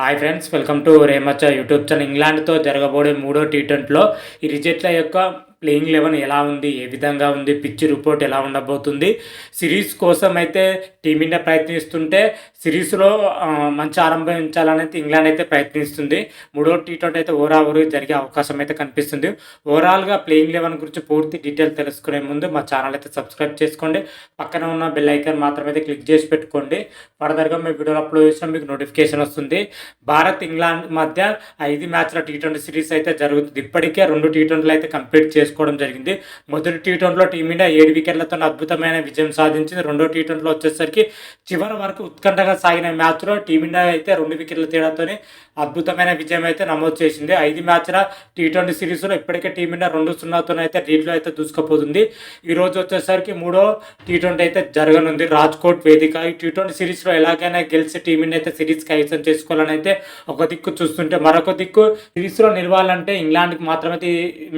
Hi friends welcome to Remachcha YouTube channel ఇంగ్లాండ్తో జరగబోయే మూడో tea ట్వంటీలో ఈ రిజెట్ల యొక్క ప్లేయింగ్ లెవెన్ ఎలా ఉంది ఏ విధంగా ఉంది పిచ్ రిపోర్ట్ ఎలా ఉండబోతుంది. సిరీస్ కోసం అయితే టీమిండియా ప్రయత్నిస్తుంటే సిరీస్లో మంచి ఆరంభించాలని అయితే ఇంగ్లాండ్ అయితే ప్రయత్నిస్తుంది. మూడో టీ ట్వంటీ అయితే ఓవరాల్ జరిగే అవకాశం అయితే కనిపిస్తుంది. ఓవరాల్గా ప్లేయింగ్ లెవెన్ గురించి పూర్తి డీటెయిల్ తెలుసుకునే ముందు మా ఛానల్ అయితే సబ్స్క్రైబ్ చేసుకోండి. పక్కన ఉన్న బెల్ ఐకాన్ మాత్రమే క్లిక్ చేసి పెట్టుకోండి. ఫర్దర్గా మీ వీడియోలో అప్లోడ్ చేసినా మీకు నోటిఫికేషన్ వస్తుంది. భారత్ ఇంగ్లాండ్ మధ్య ఐదు మ్యాచ్ల టీ ట్వంటీ సిరీస్ అయితే జరుగుతుంది. ఇప్పటికే రెండు టీ ట్వంటీలు అయితే కంప్లీట్ చేసుకోవడం జరిగింది. మొదటి టీ ట్వంటీలో టీమిండియా ఏడు వికెట్లతో అద్భుతమైన విజయం సాధించింది. రెండో టీ ట్వంటీలో వచ్చేసరికి చివరి వరకు ఉత్కంఠగా సాగిన మ్యాచ్లో టీమిండియా అయితే రెండు వికెట్ల తేడాతోనే అద్భుతమైన విజయం అయితే నమోదు చేసింది. ఐదు మ్యాచ్ల టీ ట్వంటీ సిరీస్లో ఇప్పటికే టీమిండియా రెండు సున్నాతో అయితే లీడ్లో అయితే దూసుకుపోతుంది. ఈ రోజు వచ్చేసరికి మూడో టీ ట్వంటీ అయితే జరగనుంది. రాజ్కోట్ వేదిక ఈ టీ ట్వంటీ సిరీస్లో ఎలాగైనా గెలిచి టీమిండియా అయితే సిరీస్ కైసం చేసుకోవాలని అయితే ఒక దిక్కు చూస్తుంటే మరొక దిక్కు సిరీస్లో నిలవాలంటే ఇంగ్లాండ్కి మాత్రమే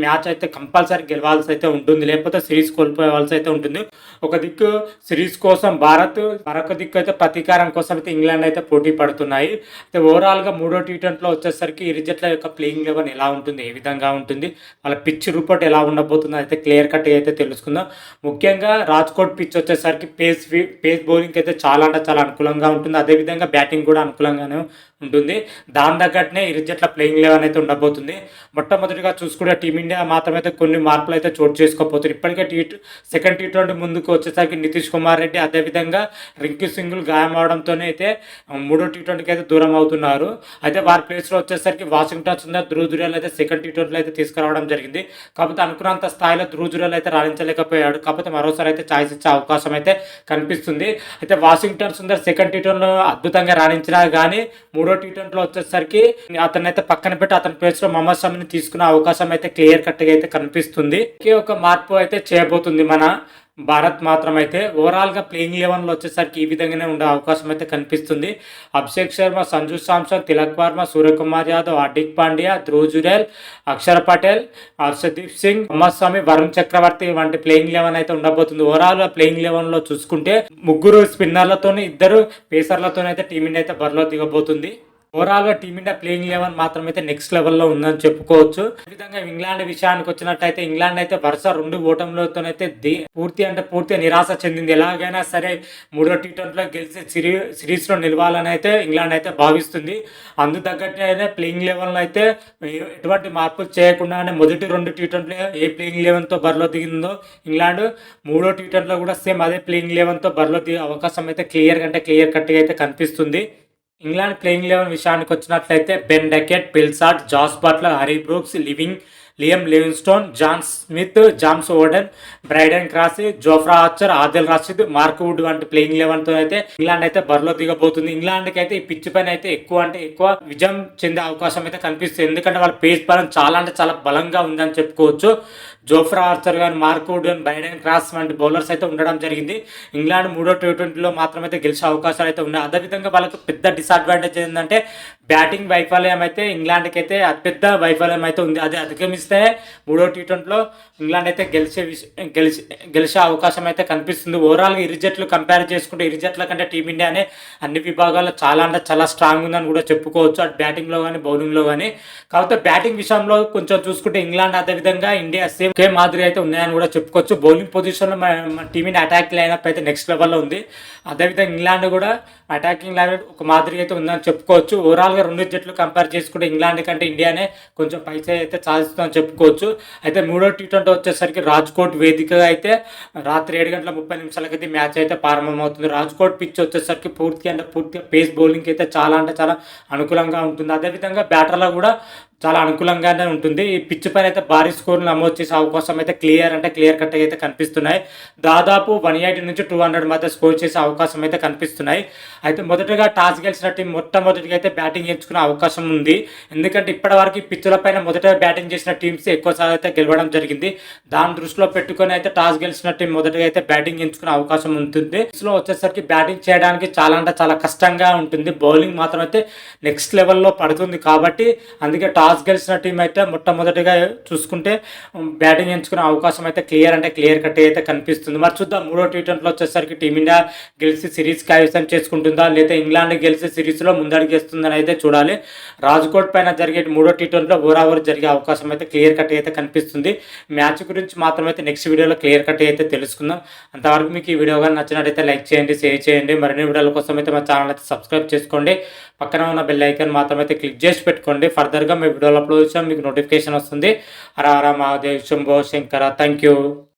మ్యాచ్ అయితే కంపల్సరీ గెలవాల్సి అయితే ఉంటుంది. లేకపోతే సిరీస్ కోల్పోవాల్సి అయితే ఉంటుంది. ఒక దిక్కు సిరీస్ కోసం భారత్ మరొక దిక్కు అయితే ప్రతీకారం కోసం అయితే ఇంగ్లాండ్ అయితే పోటీ పడుతున్నాయి. అయితే ఓవరాల్గా మూడో టీ ట్వంటీలో వచ్చేసరికి ఈ జట్ల యొక్క ప్లేయింగ్ లెవెన్ ఎలా ఉంటుంది? ఏ విధంగా ఉంటుంది? వాళ్ళ పిచ్ రూపట్ ఎలా ఉండబోతుందో అయితే క్లియర్ కట్ అయితే తెలుసుకుందాం. ముఖ్యంగా రాజ్కోట్ పిచ్ వచ్చేసరికి పేస్ పేస్ బౌలింగ్ అయితే చాలా అంటే చాలా అనుకూలంగా ఉంటుంది. అదేవిధంగా బ్యాటింగ్ కూడా అనుకూలంగానే ఉంటుంది. దాని తగ్గట్టునే ఇరు జట్ల ప్లేయింగ్ లెవెన్ అయితే ఉండబోతుంది. మొట్టమొదటిగా చూసుకుంటే టీమిండియా మాత్రం అయితే కొన్ని మార్పులు అయితే చోటు చేసుకోబోతుంది ఇప్పటికే టీ సెకండ్ టీ ట్వంటీ ముందుకు వచ్చేసరికి నితీష్ కుమార్ రెడ్డి అదేవిధంగా రింకీ సింగుల్ గాయం అవడంతోనే అయితే మూడో టీ ట్వంటీకి అయితే దూరం అవుతున్నారు. అయితే వారి ప్లేస్లో వచ్చేసరికి వాషింగ్టన్ సుందర్ ధ్రువ్ జురేల్ అయితే సెకండ్ టీ ట్వంటీలో అయితే తీసుకురావడం జరిగింది. కాకపోతే అనుకున్నంత స్థాయిలో ధ్రువ్ జురేల్ అయితే రాణించలేకపోయాడు. కాకపోతే మరోసారి అయితే ఛాయిస్ ఇచ్చే అవకాశం అయితే కనిపిస్తుంది. అయితే వాషింగ్టన్ సుందర్ సెకండ్ టీ ట్వంటీలో అద్భుతంగా రాణించినా కానీ మూడో టీ ట్వంటీలో వచ్చేసరికి అతను అయితే పక్కన పెట్టి అతని ప్లేస్లో మహమ్మద్ షమిని తీసుకునే అవకాశం అయితే క్లియర్ కట్గా అయితే కనిపిస్తుంది. ఒకే ఒక మార్పు అయితే చేయబోతుంది మన భారత్ మాత్రం అయితే ఓవరాల్గా ప్లేయింగ్ లెవెన్లో వచ్చేసరికి ఈ విధంగానే ఉండే అవకాశం అయితే కనిపిస్తుంది. అభిషేక్ శర్మ సంజు సామ్సన్ తిలక్ వర్మ సూర్యకుమార్ యాదవ్ హార్దిక్ పాండ్యా ధ్రువ్ జురేల్ అక్షర్ పటేల్ హర్షదీప్ సింగ్ మొహమ్మద్ స్వామి వరుణ్ చక్రవర్తి వంటి ప్లేయింగ్ లెవెన్ అయితే ఉండబోతుంది. ఓవరాల్ ప్లేయింగ్ లెవెన్లో చూసుకుంటే ముగ్గురు స్పిన్నర్లతోనే ఇద్దరు పేసర్లతోనైతే టీమిండియా అయితే బరిలో దిగబోతుంది. ఓవరాల్గా టీమిండియా ప్లేయింగ్ లెవెన్ మాత్రం అయితే నెక్స్ట్ లెవెల్లో ఉందని చెప్పుకోవచ్చు. ఈ విధంగా ఇంగ్లాండ్ విషయానికి వచ్చినట్టయితే ఇంగ్లాండ్ అయితే వరుస రెండు ఓటంలోతోనైతే పూర్తి అంటే పూర్తిగా నిరాశ చెందింది. ఎలాగైనా సరే మూడో టీ ట్వంటీలో గెలిచి సిరీ సిరీస్లో నిలవాలని అయితే ఇంగ్లాండ్ అయితే భావిస్తుంది. అందు తగ్గట్టుగానే ప్లేయింగ్ లెవెన్లో అయితే ఎటువంటి మార్పులు చేయకుండానే మొదటి రెండు టీ ట్వంటీలో ఏ ప్లేయింగ్ లెవెన్తో బరిలో దిగిందో ఇంగ్లాండ్ మూడో టీ ట్వంటీలో కూడా సేమ్ అదే ప్లేయింగ్ లెవెన్తో బరిలో దిగే అవకాశం అయితే క్లియర్ కంటే క్లియర్ కట్గా అయితే కనిపిస్తుంది. ఇంగ్లాండ్ ప్లేయింగ్ లెవెన్ విషయానికి వచ్చినట్లయితే Ben Duckett Phil Salt Jos Buttler Harry Brooks Living Liam Livingstone John Smith James Overton Brydon Carse Jofra Archer Adil Rashid Mark Wood వంటి ప్లేయింగ్ లెవెన్తో అయితే ఇంగ్లాండ్ అయితే బరిలో దిగబోతుంది. ఇంగ్లాండ్కి అయితే ఈ పిచ్ పైన అయితే ఎక్కువ అంటే ఎక్కువ విజయం చెందే అవకాశం అయితే కనిపిస్తుంది. ఎందుకంటే వాళ్ళ పేస్ బలం చాలా అంటే చాలా బలంగా ఉందని చెప్పుకోవచ్చు. జోఫ్రా ఆర్చర్ కానీ మార్క్ కానీ బైడెన్ క్రాస్ వంటి బౌలర్స్ అయితే ఉండడం జరిగింది. ఇంగ్లాండ్ మూడో టీ ట్వంటీలో మాత్రమైతే గెలిచే అవకాశాలు అయితే ఉన్నాయి. అదేవిధంగా వాళ్ళకి పెద్ద డిసడ్వాంటేజ్ ఏంటంటే బ్యాటింగ్ వైఫల్యం అయితే ఇంగ్లాండ్కి అయితే అతిపెద్ద వైఫల్యం అయితే ఉంది. అది అధిగమిస్తే మూడో టీ ట్వంటీలో ఇంగ్లాండ్ అయితే గెలిచే విష- గెలిచి గెలిచే అవకాశం అయితే కనిపిస్తుంది. ఓవరాల్గా ఇరు జట్లు కంపేర్ చేసుకుంటే ఇరు జట్ల కంటే టీమిండియానే అన్ని విభాగాల్లో చాలా అంటే చాలా స్ట్రాంగ్ ఉందని కూడా చెప్పుకోవచ్చు. అటు బ్యాటింగ్లో కానీ బౌలింగ్లో కానీ కాకపోతే బ్యాటింగ్ విషయంలో కొంచెం చూసుకుంటే ఇంగ్లాండ్ అదేవిధంగా ఇండియా సేమ్ ఒకే మాదిరి అయితే ఉన్నాయని కూడా చెప్పుకోవచ్చు. బౌలింగ్ పొజిషన్లో మన టీమిని అటాక్ లైనప్ అయితే నెక్స్ట్ లెవెల్లో ఉంది. అదేవిధంగా ఇంగ్లాండ్ కూడా అటాకింగ్ లైన్ ఒక మాదిరి అయితే ఉందని చెప్పుకోవచ్చు. ఓవరాల్గా రెండు జట్లు కంపేర్ చేసుకుంటే ఇంగ్లాండ్ కంటే ఇండియానే కొంచెం పైసా అయితే సాధిస్తుందని చెప్పుకోవచ్చు. అయితే మూడో టీ ట్వంటీ వచ్చేసరికి రాజ్కోట్ వేదికగా అయితే రాత్రి ఏడు గంటల ముప్పై నిమిషాలకైతే మ్యాచ్ అయితే ప్రారంభమవుతుంది. రాజ్కోట్ పిచ్ వచ్చేసరికి పూర్తి అంటే పూర్తిగా పేస్ బౌలింగ్ అయితే చాలా అంటే చాలా అనుకూలంగా ఉంటుంది. అదేవిధంగా బ్యాటర్లో కూడా చాలా అనుకూలంగానే ఉంటుంది. ఈ పిచ్ పైన అయితే భారీ స్కోర్లు నమోదు చేసే అవకాశం అయితే క్లియర్ అంటే క్లియర్ కట్ అయితే కనిపిస్తున్నాయి. దాదాపు వన్ ఎయిటీ నుంచి టూ హండ్రెడ్ మధ్య స్కోర్ చేసే అవకాశం అయితే కనిపిస్తున్నాయి. అయితే మొదటగా టాస్ గెలిచిన టీం మొట్టమొదటిగా అయితే బ్యాటింగ్ ఎంచుకునే అవకాశం ఉంది. ఎందుకంటే ఇప్పటి వరకు పిచ్చుల పైన మొదట బ్యాటింగ్ చేసిన టీమ్స్ ఎక్కువసార్లు అయితే గెలవడం జరిగింది. దాని దృష్టిలో పెట్టుకొని అయితే టాస్ గెలిచిన టీం మొదటగా అయితే బ్యాటింగ్ ఎంచుకునే అవకాశం ఉంటుంది. లో వచ్చేసరికి బ్యాటింగ్ చేయడానికి చాలా అంటే చాలా కష్టంగా ఉంటుంది. బౌలింగ్ మాత్రం అయితే నెక్స్ట్ లెవెల్లో పడుతుంది కాబట్టి అందుకే టాస్ టాస్ గెలిచిన టీం అయితే మొట్టమొదటిగా చూసుకుంటే బ్యాటింగ్ ఎంచుకునే అవకాశం అయితే క్లియర్ అంటే క్లియర్ కట్ అయితే కనిపిస్తుంది. మరి చూద్దాం మూడో టీ ట్వంటీలో వచ్చేసరికి టీమిండియా గెలిచి సిరీస్ కైవసం చేసుకుంటుందా? లేదా ఇంగ్లాండ్ గెలిచి సిరీస్లో ముందడుగేస్తుందని అయితే చూడాలి. రాజ్కోట్ పైన జరిగే మూడో టీ ట్వంటీలో ఓవర్ జరిగే అవకాశం అయితే క్లియర్ కట్ అయితే కనిపిస్తుంది. మ్యాచ్ గురించి మాత్రం అయితే నెక్స్ట్ వీడియోలో క్లియర్ కట్ అయితే తెలుసుకుందాం. అంతవరకు మీకు ఈ వీడియో కానీ నచ్చినట్టయితే లైక్ చేయండి షేర్ చేయండి. మరిన్ని వీడియోల కోసం అయితే మా ఛానల్ అయితే సబ్స్క్రైబ్ చేసుకోండి. పక్కన ఉన్న బెల్ ఐకాన్ మాత్రం అయితే క్లిక్ చేసి పెట్టుకోండి. ఫర్దర్గా మీ వీడియోలు అప్లోడ్ చేసాం మీకు నోటిఫికేషన్ వస్తుంది. Hara Hara Mahadev Shambho Shankara thank you